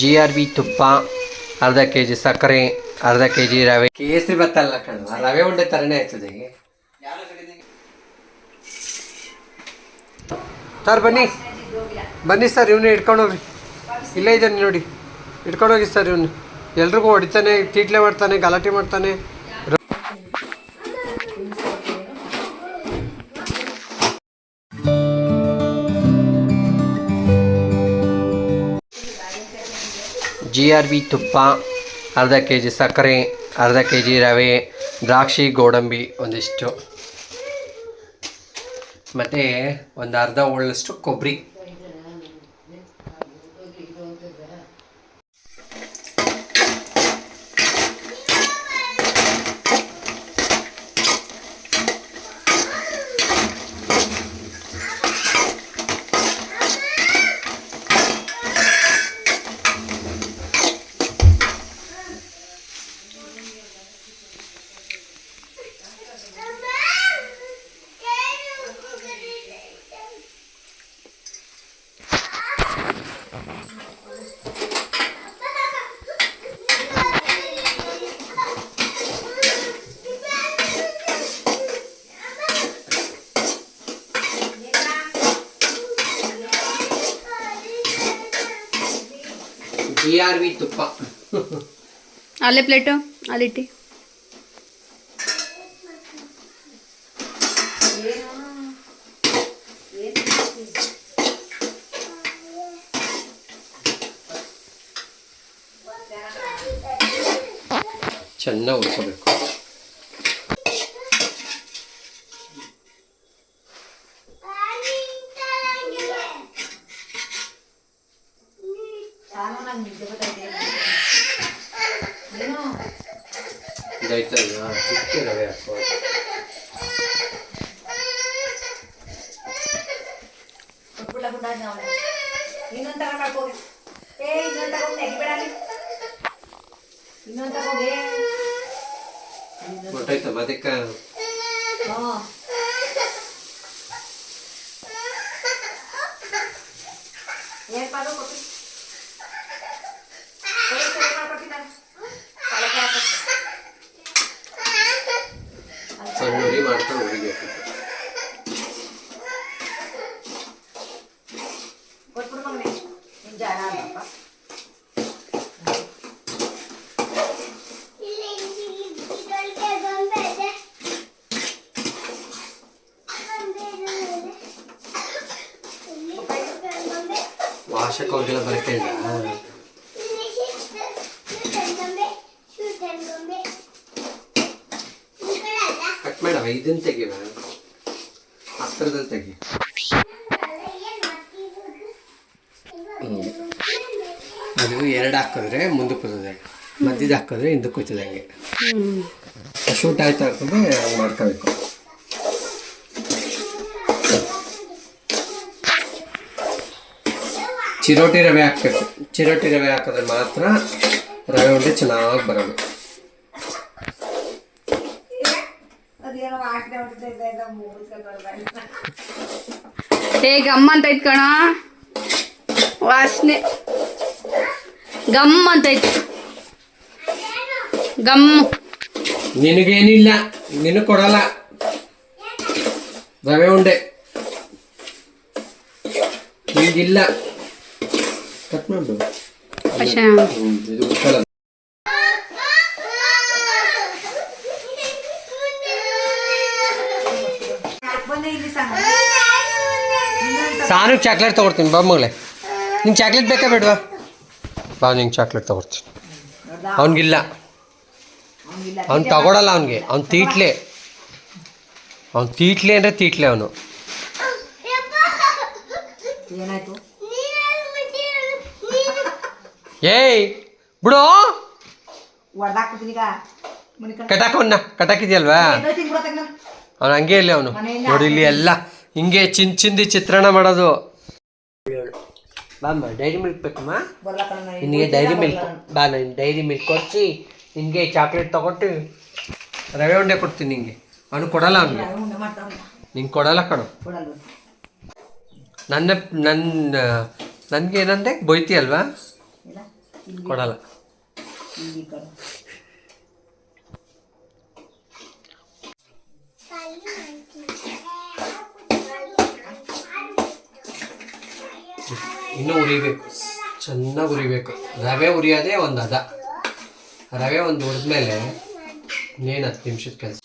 G R B ತುಪ್ಪ ಅರ್ಧ K G ಸಕ್ಕರೆ ಅರ್ಧ ಕೆ ಜಿ ರವೆ. ಕೇಸರಿ ಭತ್ತ ಅಲ್ಲ ರವೆ ಉಂಡೆ ಥರನೇ ಆಯ್ತದೆ ಈಗ. ಸರ್ ಬನ್ನಿ. ಬನ್ನಿ ಸರ್ ಇವನು ಇಟ್ಕೊಂಡು ಹೋಗ್ರಿ. ಇಲ್ಲೇ ಇದ್ದಾನೆ ನೋಡಿ. ಇಟ್ಕೊಂಡೋಗಿ ಸರ್ ಇವನು. ಎಲ್ರಿಗೂ ಹೊಡಿತಾನೆ ತೀಟ್ಲೆ ಮಾಡ್ತಾನೆ ಗಲಾಟೆ ಮಾಡ್ತಾನೆ. ಆರ್ ಬಿ ತುಪ್ಪ, ಅರ್ಧ ಕೆ ಜಿ ಸಕ್ಕರೆ, ಅರ್ಧ ಕೆ ಜಿ ರವೆ, ದ್ರಾಕ್ಷಿ, ಗೋಡಂಬಿ ಒಂದಿಷ್ಟು. ಮತ್ತು ಒಂದು ಅರ್ಧ ಒಳ್ಳಷ್ಟು ಕೊಬ್ಬರಿ. ಬಿ ತುಪ್ಪ? ಅಲ್ಲೇ ಪ್ಲೇಟು ಅಲ್ಲಿಟ್ಟಿ ಚೆನ್ನಾಗಿ ಉಡ್ಕೋಬೇಕು ಇದಾಯ್ತಲ್ವಾ ಇದಕ್ಕೆ ರವೆ ಹಾಕೋ ಇನ್ನೊಂದು ತಗೊಂಡು ಹೋಗಿ ಏ ಇನ್ನೊಂದು ತಗೊಂಡು ಎಗ್ಬೇಡ ಇನ್ನೊಂದು ತಗೋಗೆ ಗೊತ್ತಾಯ್ತಮ್ಮ ಅದಕ್ಕೆ ಹ್ಞೂ ಏನು ಮಾಡೋದು ಕೊಟ್ಟು ಏ ಸರಿ ಮಾಡ್ಕೊಡ್ತೀನಿ ನಾನು ಕಳಕೆ ಹಾಕಕ್ಕೆ ಸಣ್ಣ ಉರಿ ಮಾಡ್ಕೊಂಡು ಹೊಡಿಬೇಕು ಕೊಟ್ಬಿಡು ಮಗನೇ ನಿನ್ನ ಜಾಣ ಅಲ್ಲಪ್ಪ ವಾಶಕ್ಕೆ ಹೋಗಿಲ್ಲ ಬರಕ್ಕೆ ಇಲ್ಲ. ಕಟ್ ಮಾಡವ ಇದನ್ನ ತೆಗಿವ. ಹತ್ರದಲ್ಲಿ ತೆಗಿ. ಅದು ಎರಡು ಹಾಕಿದ್ರೆ ಮುಂದಕ್ಕೆ ಬರ್ತದೆ. ಮಧ್ಯದ ಹಾಕಿದ್ರೆ ಹಿಂದಕ್ಕೆ ಹೋಗ್ತದೆ ಹಂಗೆ. ಶೂಟ್ ಆಯ್ತಾ ಇರ್ತದೆ ಮಾಡ್ಕೋಬೇಕು. ಚಿರೋಟಿ ರವೆ ಹಾಕ್ಬೇಕು. ಚಿರೋಟಿ ರವೆ ಹಾಕಿದ್ರೆ ಮಾತ್ರ ರವೆ ಉಂಡೆ ಚೆನ್ನಾಗಿ ಬರೋದು ಏ ಗಮ್ ಅಂತ ಕಣ. ವಾಸನೆ. ಗಮ್ ಅಂತ ಐತಿ. ಗಮ್. ನಿನಗೇನಿಲ್ಲ ನಿನಗೆ ಕೊಡಲ್ಲ. ರವೆ ಉಂಡೆ. ಈಗಿಲ್ಲ ಕಟ್ ಮಾಡು ಸಾನಿಗೆ ಚಾಕ್ಲೇಟ್ ತಗೊಡ್ತೀನಿ ಬಾ ಮಗಳೇ. ನಿಂಗೆ ಚಾಕ್ಲೇಟ್ ಬೇಕಾ ಬೇಡವಾ? ಬಾ ನಿಂಗೆ ಚಾಕ್ಲೇಟ್ ತಗೊಡ್ತೀನಿ. ಅವನಿಗಿಲ್ಲ. ಅವ್ನು ತಗೊಳಲ್ಲ ಅವನಿಗೆ. ಅವ್ನು ತೀಟ್ಲೆ. ಅವ್ನು ತೀಟ್ಲೆ ಅಂದರೆ ತೀಟ್ಲೆ ಅವನು. ಏನಾಯ್ತು? ಏಯ್ ಬಿಡು. ಕಟಾಕವನ್ನ ಕಟಾಕಿದ್ಯಲ್ವಾ? ಅವನು ಹಂಗೆ ಇಲ್ಲ ಅವನು. ನೋಡಿ ಇಲ್ಲಿ ಎಲ್ಲ. ಹಿಂಗೆ ಚಿನ್ ಚಿಂದಿ ಚಿತ್ರಣ ಮಾಡೋದು. ಬಾಮ್ಮ ಡೈರಿ ಮಿಲ್ಕ್ ಬೇಕಮ್ಮ? ನಿನಗೆ ಡೈರಿ ಮಿಲ್ಕ್ ಬಾ ನಾನು ಡೈರಿ ಮಿಲ್ಕ್ ಕೊಡಿಸಿ ನಿನಗೆ ಚಾಕ್ಲೇಟ್ ತೊಗೊಟ್ಟು ರವೆ ಉಂಡೆ ಕೊಡ್ತೀನಿ ನಿಂಗೆ. ಅವನು ಕೊಡಲ್ಲ ಅವನಿಗೆ. ನಿಂಗೆ ಕೊಡಲ್ಲ ಕಣು. ನನ್ನ ನನ್ನ ನನಗೆ ಏನಂದೆ? ಬೈತಿ ಅಲ್ವಾ ಕೊಡಲ್ಲ. ಇನ್ನೂ ಉರಿಬೇಕು. ಚೆನ್ನಾಗಿ ಉರಿಬೇಕು. ರವೆ ಉರಿಯೋದೇ ಒಂದು ಅದ. ರವೆ ಒಂದು ಹುರಿದ್ಮೇಲೆ ಇನ್ನೇನು ಹತ್ತು ನಿಮಿಷದ ಕೆಲಸ.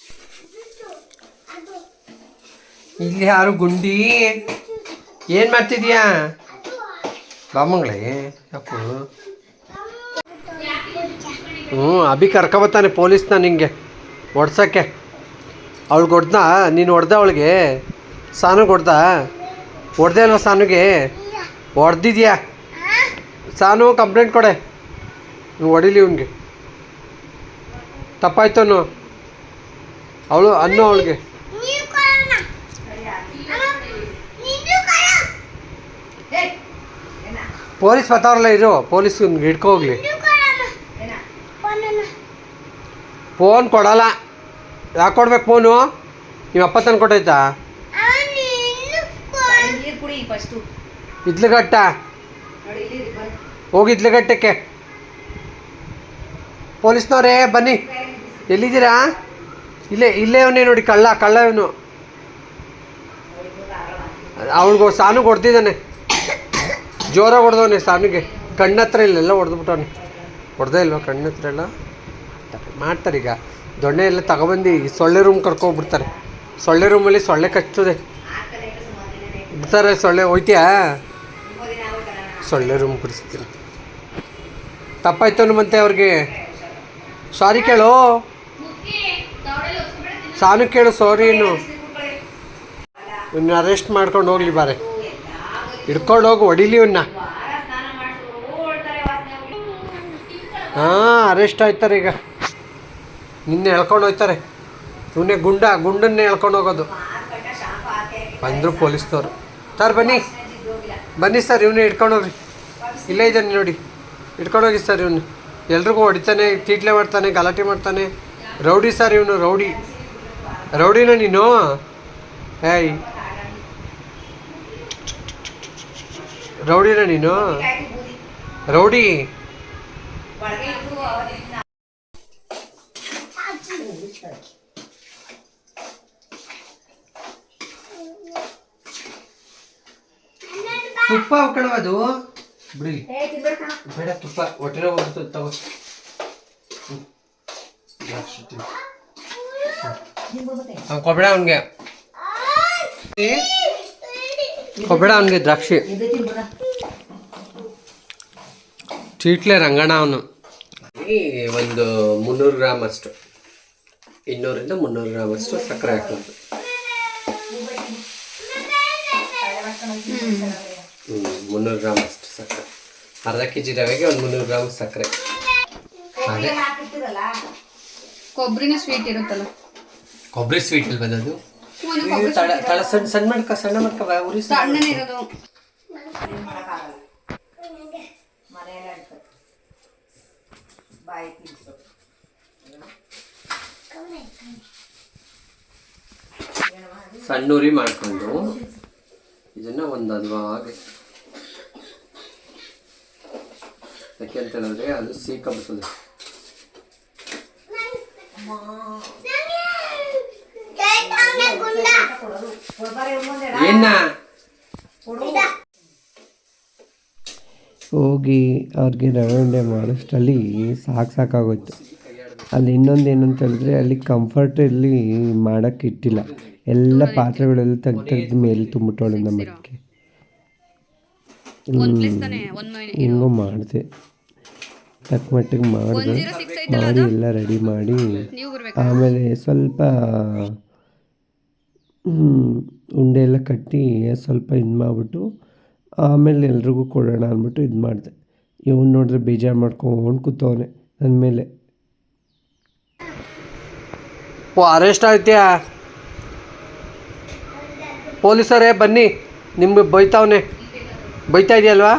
ಇಲ್ಲಿ ಯಾರು ಗುಂಡಿ? ಏನು ಮಾಡ್ತಿದ್ಯಾ? ಬಾಮಂಗಳೇ? ಯಾಕು? ಹ್ಞೂ, ಅಭಿ ಕರ್ಕೊಬತ್ತಾನೆ ಪೊಲೀಸ್ನ ನಿಂಗೆ. ಹೊಡ್ಸೋಕ್ಕೆ ಅವಳು ಹೊಡ್ದ ನೀನು ಹೊಡೆದ ಅವಳಿಗೆ? ಸಾನುಗೆ ಹೊಡ್ದ? ಹೊಡೆದೆ ಅಲ್ವ ಸಾನುಗೆ? ಹೊಡೆದಿದ್ಯಾ? ಸಾನು, ಕಂಪ್ಲೇಂಟ್ ಕೊಡೆ. ನೀವು ಹೊಡಿಲಿ ಇವನಿಗೆ. ತಪ್ಪಾಯ್ತನು ಅವಳು, ಅನ್ನು ಅವಳಿಗೆ. ಪೊಲೀಸ್ ಬರ್ತಾವ್ರಲ್ಲ ಇರು. ಪೊಲೀಸ್ ಹಿಡ್ಕೊ ಹೋಗ್ಲಿ. ಫೋನ್ ಕೊಡಲ್ಲ. ಯಾಕೆ ಕೊಡ್ಬೇಕು ಫೋನು ನಿಮ್ಮ ಅಪ್ಪ ತಂದು ಕೊಟ್ಟೈತಾ ಬಂದು ಹೋಗಿ ಇದ್ಲಗಟ್ಟಕ್ಕೆ ಪೊಲೀಸ್ನವರೇ ಬನ್ನಿ. ಎಲ್ಲಿದ್ದೀರಾ? ಇಲ್ಲೇ ಇಲ್ಲೇ ಅವನೇ ನೋಡಿ ಕಳ್ಳ ಕಳ್ಳ ಇವನು ಅವನಿಗೆ ಸಾನು ಹೊಡೆದಿದ್ದಾನೆ ಜೋರಾಗಿ ಹೊಡೆದವನೆ ಸಾನುಗೆ. ಕಣ್ಣತ್ರ ಇಲ್ಲೆಲ್ಲ ಹೊಡೆದ್ಬಿಟ್ಟವನೆ. ಹೊಡೆದೇ ಇಲ್ವಾ ಕಣ್ಣತ್ರ ಎಲ್ಲ? ಮಾಡ್ತಾರೆ ಈಗ. ದೊಣ್ಣೆ ಎಲ್ಲ ತಗೊಬಂದು ಸೊಳ್ಳೆ ರೂಮ್ ಕರ್ಕೊಂಡ್ಬಿಡ್ತಾರೆ. ಸೊಳ್ಳೆ ರೂಮಲ್ಲಿ ಸೊಳ್ಳೆ ಕಚ್ಚುದೆ. ಬಿಡ್ತಾರೆ ಸೊಳ್ಳೆ ಹೋಯ್ತೀಯಾ? ಸೊಳ್ಳೆ ರೂಮ್ ಕುಡಿಸ್ತೀನಿ ತಪ್ಪಾಯ್ತು ಮತ್ತೆ ಅವ್ರಿಗೆ. ಸಾರಿ ಕೇಳು. ಸಾನು ಕೇಳು ಸಾರಿ ಏನು ಇವನ್ನ ಅರೆಸ್ಟ್ ಮಾಡ್ಕೊಂಡು ಹೋಗ್ಲಿ ಬಾರೆ. ಹಿಡ್ಕೊಂಡು ಹೋಗಿ ಹೊಡಿಲಿ ಇವನ್ನ ಹಾಂ ಅರೆಸ್ಟ್ ಆಯ್ತಾರೆ ಈಗ. ನಿನ್ನೆ ಎಳ್ಕೊಂಡು ಹೋಯ್ತಾರೆ. ಇವನೇ ಗುಂಡ, ಗುಂಡನ್ನೇ ಎಳ್ಕೊಂಡು ಹೋಗೋದು. ಬಂದರು ಪೊಲೀಸ್ನವರು. ಸರ್, ಬನ್ನಿ. ಬನ್ನಿ ಸರ್ ಇವನ್ನೇ ಹಿಡ್ಕೊಂಡು ಹೋಗ್ರಿ. ಇಲ್ಲೇ ಇದ್ದಾನೆ ನೋಡಿ. ಹಿಡ್ಕೊಂಡು ಹೋಗಿ ಸರ್ ಇವನು. ಎಲ್ರಿಗೂ ಹೊಡಿತಾನೆ, ತೀಟ್ಲೆ ಮಾಡ್ತಾನೆ, ಗಲಾಟೆ ಮಾಡ್ತಾನೆ. ರೌಡಿ ಸರ್ ಇವನು, ರೌಡಿ. ರೌಡಿನ ನೀನು? ಏಯ್. ರೌಡಿನ ನೀನು? ರೌಡಿ. ಅವರಿಂದ ತುಪ್ಪ ಕಣವದು ಬಿಡಿ. ಬೇಡ ತುಪ್ಪ. ಹೊಟ್ಟೆ ಹೋಗುತ್ತೆ ತಗೋ. ಹ್ಮ್. ಅವನ್ಗೆ ತಿನ್ನು. ಅವನ್ಗೆ ಕೊಬೇಡ ಅವನಿಗೆ. ಕೊಬೇಡ ಅವನಿಗೆ ದ್ರಾಕ್ಷಿ. ಚೀಟ್ಲೆ ರಂಗಣ ಅವನು. ಒಂದು ಮುನ್ನೂರು ಗ್ರಾಮ್ ಅಷ್ಟು. ಇನ್ನೂರಿಂದ ಮುನ್ನೂರು ಗ್ರಾಮ್ ಅಷ್ಟು ಸಕ್ಕರೆ ಹಾಕೋದು ಹ್ಞೂ ಮುನ್ನೂರು ಗ್ರಾಮ್ ಅಷ್ಟು ಸಕ್ಕರೆ. ಅರ್ಧ ಕೆ ಜಿ ರವೆಗೆ ಒಂದು ಮುನ್ನೂರು ಗ್ರಾಮ್ ಸಕ್ಕರೆ. ಅದೇ ಕೊಬ್ಬರಿನ ಸ್ವೀಟ್ ಇರುತ್ತಲ್ಲ. ಕೊಬ್ಬರಿ ಸ್ವೀಟ್ ಇಲ್ವ ಅದು? ಒಂದು ಇದು ತಳ ತಳ ಸಣ್ಣ ಸಣ್ಣ ಮಾಡ್ಕ ಸಣ್ಣ ಮಾಡ್ಕ ಉರಿ ಸಣ್ಣ ಸಣ್ಣನೇ ಇರೋದು. ಬಾಯಿ ತಿನ್ಸ್ಬೇಕು ಮಾಡಿಕೊಂಡು ಇದನ್ನ ಒಂದು ಹದವಾಗಿ ಯಾಕೆ ಅಂತ ಹೇಳಿದ್ರೆ ಅದು ಮುಂದೆ ಏನ? ಹೋಗಿ ಅವ್ರಿಗೆ ರವೆ ಉಂಡೆ ಮಾಡೋಷ್ಟರಲ್ಲಿ ಸಾಕು ಸಾಕಾಗೋಯ್ತು. ಅಲ್ಲಿ ಇನ್ನೊಂದು ಏನಂತ ಹೇಳಿದ್ರೆ ಅಲ್ಲಿ ಕಂಫರ್ಟ್ ಇಲ್ಲಿ ಮಾಡೋಕ್ಕೆ ಇಟ್ಟಿಲ್ಲ. ಎಲ್ಲ ಪಾತ್ರೆಗಳೆಲ್ಲ ತೆಗ್ದು ತೆಗ್ದು ಮೇಲೆ ತುಂಬಿಟ್ಟವಳೆ ನಮ್ಮ ಅದಕ್ಕೆ ಹಿಂಗೂ ಮಾಡಿದೆ. ತಕ್ಕ ಮಟ್ಟಿಗೆ ಮಾಡಿದೆ. ಮಾಡಿ ಎಲ್ಲ ರೆಡಿ ಮಾಡಿ. ಆಮೇಲೆ ಸ್ವಲ್ಪ ಉಂಡೆ ಎಲ್ಲ ಕಟ್ಟಿ ಸ್ವಲ್ಪ ಇದು ಮಾಡಿಬಿಟ್ಟು ಆಮೇಲೆ ಎಲ್ರಿಗೂ ಕೊಡೋಣ ಅಂದ್ಬಿಟ್ಟು ಇದು ಮಾಡಿದೆ. ಇವನು ನೋಡಿದ್ರೆ ಬೇಜಾರು ಮಾಡ್ಕೊಂಡು ಕೂತವನೆ ನನ್ನ ಮೇಲೆ. ಓ ಅರೆಸ್ಟ್ ಆಯ್ತ್ಯಾ? ಪೊಲೀಸರೇ ಬನ್ನಿ ನಿಮ್ಗೆ ಬೈತಾವನೆ. ಬೈತಾ ಇದೆಯಲ್ವಾ?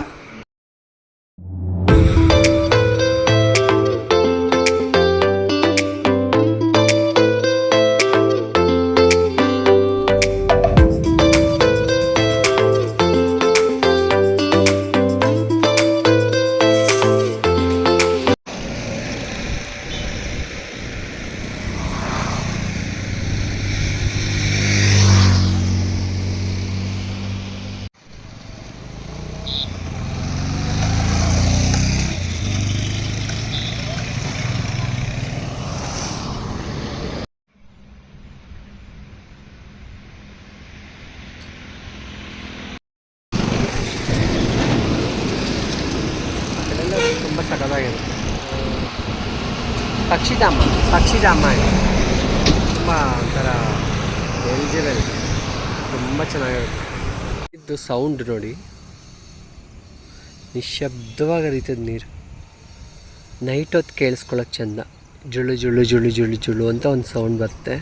ಪಕ್ಷಿಧಾಮ ಇದೆ. ತುಂಬ ಒಂಥರ ಎಲ್ಜಿಬಲ್ ತುಂಬ ಚೆನ್ನಾಗಿರುತ್ತೆ. ಇದು ಸೌಂಡ್ ನೋಡಿ. ನಿಶಬ್ದವಾಗಿ ಹರಿತದ ನೀರು. ನೈಟ್ ಹೊತ್ತು ಕೇಳಿಸ್ಕೊಳ್ಳೋಕೆ ಚೆಂದ. ಜುಳು ಜುಳು ಜುಳು ಜುಳು ಜುಳು ಅಂತ ಒಂದು ಸೌಂಡ್ ಬರುತ್ತೆ.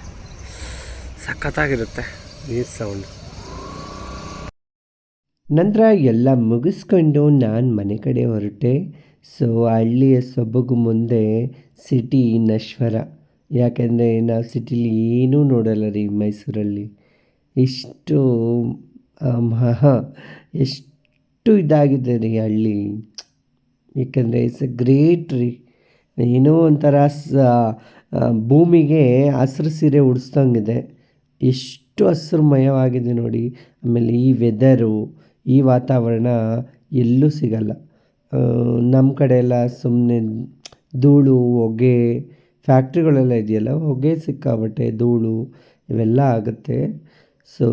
ಸಖತ್ತಾಗಿರುತ್ತೆ ನೀರು ಸೌಂಡ್ ನಂತರ ಎಲ್ಲ ಮುಗಿಸ್ಕೊಂಡು ನಾನು ಮನೆ ಕಡೆ ಹೊರಟೆ. ಸೊ ಹಳ್ಳಿಯ ಸೊಬಗು ಮುಂದೆ ಸಿಟಿ ನಶ್ವರ. ಯಾಕೆಂದರೆ ನಾವು ಸಿಟಿಲಿ ಏನೂ ನೋಡಲ್ಲ ರೀ ಮೈಸೂರಲ್ಲಿ. ಇಷ್ಟು ಮಹಾ, ಎಷ್ಟು ಇದಾಗಿದೆ ರೀ ಹಳ್ಳಿ. ಏಕೆಂದರೆ ಇಟ್ಸ್ ಎ ಗ್ರೇಟ್ ರೀ. ಏನೋ ಒಂಥರ ಸ ಭೂಮಿಗೆ ಹಸ್ರು ಸೀರೆ ಉಡಿಸ್ದಂಗಿದೆ. ಎಷ್ಟು ಹಸ್ರುಮಯವಾಗಿದೆ ನೋಡಿ. ಆಮೇಲೆ ಈ ವೆದರು ಈ ವಾತಾವರಣ ಎಲ್ಲೂ ಸಿಗಲ್ಲ. ನಮ್ಮ ಕಡೆ ಎಲ್ಲ ಸುಮ್ಮನೆ ಧೂಳು, ಹೊಗೆ, ಫ್ಯಾಕ್ಟ್ರಿಗಳೆಲ್ಲ ಇದೆಯಲ್ಲ, ಹೊಗೆ ಸಿಕ್ಕಾಬಟ್ಟೆ ಧೂಳು ಇವೆಲ್ಲ ಆಗುತ್ತೆ. ಸೊ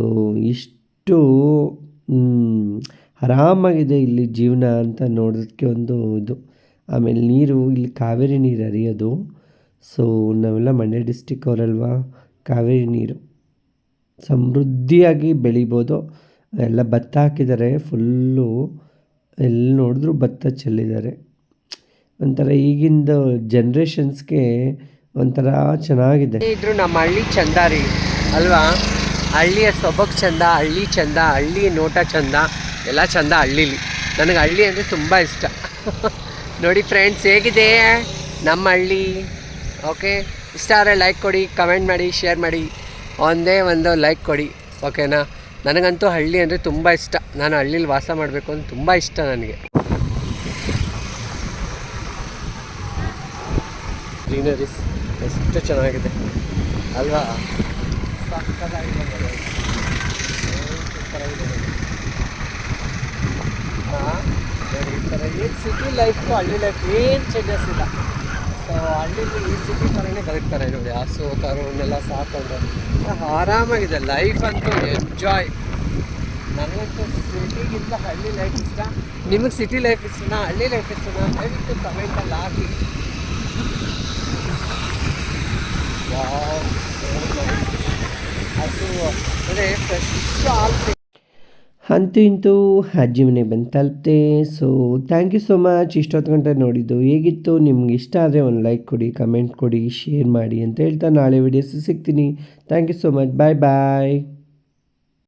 ಇಷ್ಟು ಆರಾಮಾಗಿದೆ ಇಲ್ಲಿ ಜೀವನ ಅಂತ ನೋಡೋದಕ್ಕೆ ಒಂದು ಇದು. ಆಮೇಲೆ ನೀರು, ಇಲ್ಲಿ ಕಾವೇರಿ ನೀರು ಹರಿಯೋದು. ಸೊ ನಾವೆಲ್ಲ ಮಂಡ್ಯ ಡಿಸ್ಟಿಕ್ ಅವರಲ್ವಾ, ಕಾವೇರಿ ನೀರು. ಸಮೃದ್ಧಿಯಾಗಿ ಬೆಳಿಬೋದು. ಎಲ್ಲ ಭತ್ತ ಹಾಕಿದ್ದಾರೆ, ಫುಲ್ಲು ಎಲ್ಲಿ ನೋಡಿದ್ರು ಭತ್ತ ಚೆಲ್ಲಿದ್ದಾರೆ. ಒಂಥರ ಈಗಿಂದ ಜನ್ರೇಷನ್ಸ್ಗೆ ಒಂಥರ ಚೆನ್ನಾಗಿದೆ. ಇದ್ರು ನಮ್ಮ ಹಳ್ಳಿ ಚಂದ ರೀ. ಅಲ್ವಾ? ಹಳ್ಳಿಯ ಸೊಬಗ್ ಚಂದ, ಹಳ್ಳಿ ಚಂದ, ಹಳ್ಳಿ ನೋಟ ಚಂದ, ಎಲ್ಲ ಚಂದ ಹಳ್ಳೀಲಿ. ನನಗೆ ಹಳ್ಳಿ ಅಂದರೆ ತುಂಬ ಇಷ್ಟ. ನೋಡಿ ಫ್ರೆಂಡ್ಸ್ ಹೇಗಿದೆ? ನಮ್ಮ ಹಳ್ಳಿ. ಓಕೆ ಇಷ್ಟ ಆದರೆ ಲೈಕ್ ಕೊಡಿ ಕಮೆಂಟ್ ಮಾಡಿ ಶೇರ್ ಮಾಡಿ. ಒಂದೇ ಒಂದು ಲೈಕ್ ಕೊಡಿ. ಓಕೆನಾ ನನಗಂತೂ ಹಳ್ಳಿ ಅಂದರೆ ತುಂಬ ಇಷ್ಟ. ನಾನು ಹಳ್ಳೀಲಿ ವಾಸ ಮಾಡಬೇಕು ಅಂತ ತುಂಬ ಇಷ್ಟ ನನಗೆ. ಗ್ರೀನರೀಸ್ ಎಷ್ಟು ಚೆನ್ನಾಗಿದೆ. ಅಲ್ವಾ? ಈ ಥರ ಏನು ಸಿಟಿ ಲೈಫು ಹಳ್ಳಿ ಲೈಫ್ ಏನು ಚೇಂಜಸ್ ಇಲ್ಲ. ಸೊ ಈ ಸಿಟಿ ಥರನೇ ಬದುಕ್ತಾರೆ ನೋಡಿ ಹಸು ಕರುವನ್ನೆಲ್ಲ ಸಾಕೊಂಡು. ಆರಾಮಾಗಿದೆ ಲೈಫ್ ಅಂತೂ ಎಂಜಾಯ್ ನನಗಂತೂ ಸಿಟಿಗಿಂತ ಹಳ್ಳಿ ಲೈಫ್ ಇಷ್ಟ. ನಿಮಗೆ ಸಿಟಿ ಲೈಫ್ ಇಷ್ಟನಾ? ಹಳ್ಳಿ ಲೈಫ್ ಇಷ್ಟನಾ? ದಯವಿಟ್ಟು ಕಮೆಂಟಲ್ಲಿ ಹಾಕಿ. ಅದು ಅಂದರೆ ಫ್ರೆಶ್ ಹಾಲು ಅಂತೂ ಇಂತೂ ಅಜ್ಜಿ ಮನೆ ಬಂದು ತಲುಪ್ತೆ so thank you so much ಇಷ್ಟೊತ್ತು ಗಂಟೆ ನೋಡಿದ್ದು ಹೇಗಿತ್ತು? ನಿಮ್ಗೆ ಇಷ್ಟ ಆದರೆ ಒಂದು ಲೈಕ್ ಕೊಡಿ ಕಮೆಂಟ್ ಕೊಡಿ ಶೇರ್ ಮಾಡಿ ಅಂತ ಹೇಳ್ತಾ ನಾಳೆ ವಿಡಿಯೋಸ್ ಸಿಗ್ತೀನಿ. Thank you so much bye bye